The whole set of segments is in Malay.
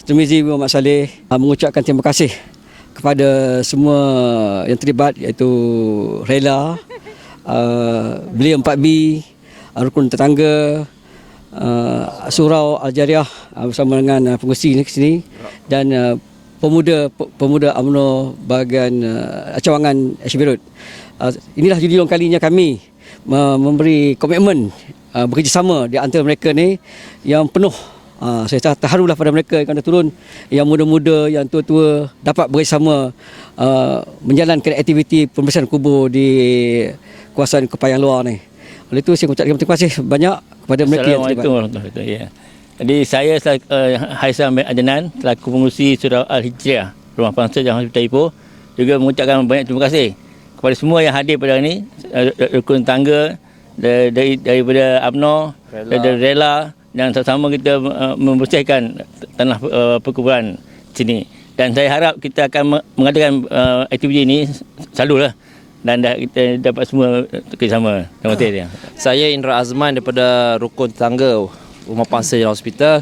Termizi Muhammad Saleh uh, mengucapkan terima kasih kepada semua yang terlibat iaitu Rela, uh, Belia 4B, uh, Rukun Tetangga, uh, Surau Al-Jariah uh, bersama dengan uh, pengurusi ni ke sini dan uh, pemuda pe- pemuda UMNO bahagian uh, cawangan Road. Uh, inilah judulong kalinya kami uh, memberi komitmen uh, bekerjasama di antara mereka ni yang penuh uh, saya ter- terharulah pada mereka yang akan turun yang muda-muda yang tua-tua dapat bekerjasama uh, menjalankan aktiviti pembersihan kubur di kawasan Kepayang Luar ni. Oleh itu saya mengucapkan terima kasih banyak kepada mereka yang terlibat. Assalamualaikum warahmatullahi wabarakatuh. Ya. Jadi saya uh, Haisam bin Adnan selaku pengurusi Surau Al-Hijriah Rumah Bangsa Jalan Hospital Ipoh juga mengucapkan banyak terima kasih kepada semua yang hadir pada hari ini uh, rukun tangga dari, dari daripada UMNO dari Rela dan sama-sama kita uh, membersihkan tanah uh, perkuburan sini dan saya harap kita akan me- mengadakan uh, aktiviti ini selalulah dan dah, kita dapat semua kerjasama. Kasih. Ya. Saya Indra Azman daripada Rukun Tetangga Rumah Pangsa Jalan Hospital.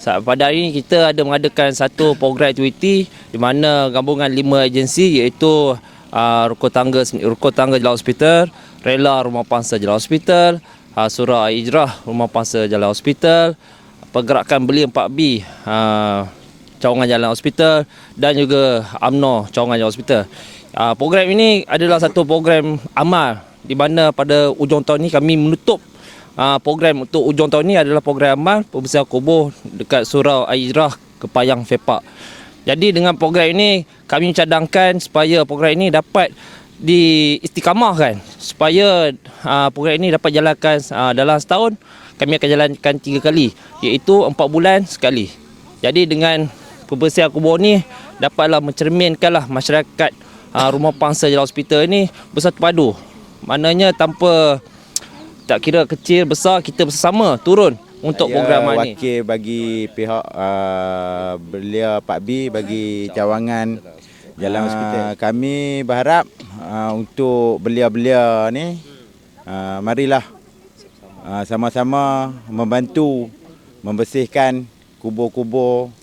Sa- Pada hari ini kita ada mengadakan satu program aktiviti di mana gabungan lima agensi iaitu uh, Rukun Tangga Rukun Tangga Jalan Hospital, Rela Rumah Pangsa Jalan Hospital, uh, Surah Ijrah Rumah Pangsa Jalan Hospital, Pergerakan Belia 4B uh, Cawangan Jalan Hospital dan juga AMNO Cawangan Jalan Hospital. Uh, program ini adalah satu program amal di mana pada ujung tahun ini kami menutup uh, program untuk ujung tahun ini adalah program amal pembersihan kubur dekat Surau Airah Kepayang Fepak. Jadi dengan program ini kami cadangkan supaya program ini dapat diistiqamahkan supaya uh, program ini dapat jalankan uh, dalam setahun kami akan jalankan tiga kali iaitu empat bulan sekali. Jadi dengan pembersihan kubur ni dapatlah mencerminkanlah masyarakat uh, rumah pangsa Jalan Hospital ni bersatu padu. Maknanya tanpa tak kira kecil besar kita bersama turun untuk Saya program ni. wakil bagi pihak uh, belia Pak B bagi cawangan Jalan Hospital. Kami berharap uh, untuk belia-belia ni uh, marilah uh, sama-sama membantu membersihkan kubur-kubur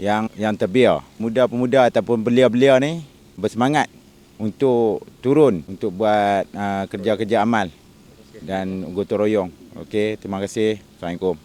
yang yang terbiar. Muda-pemuda ataupun belia-belia ni bersemangat untuk turun untuk buat uh, kerja-kerja amal dan gotong royong. Okey, terima kasih. Assalamualaikum.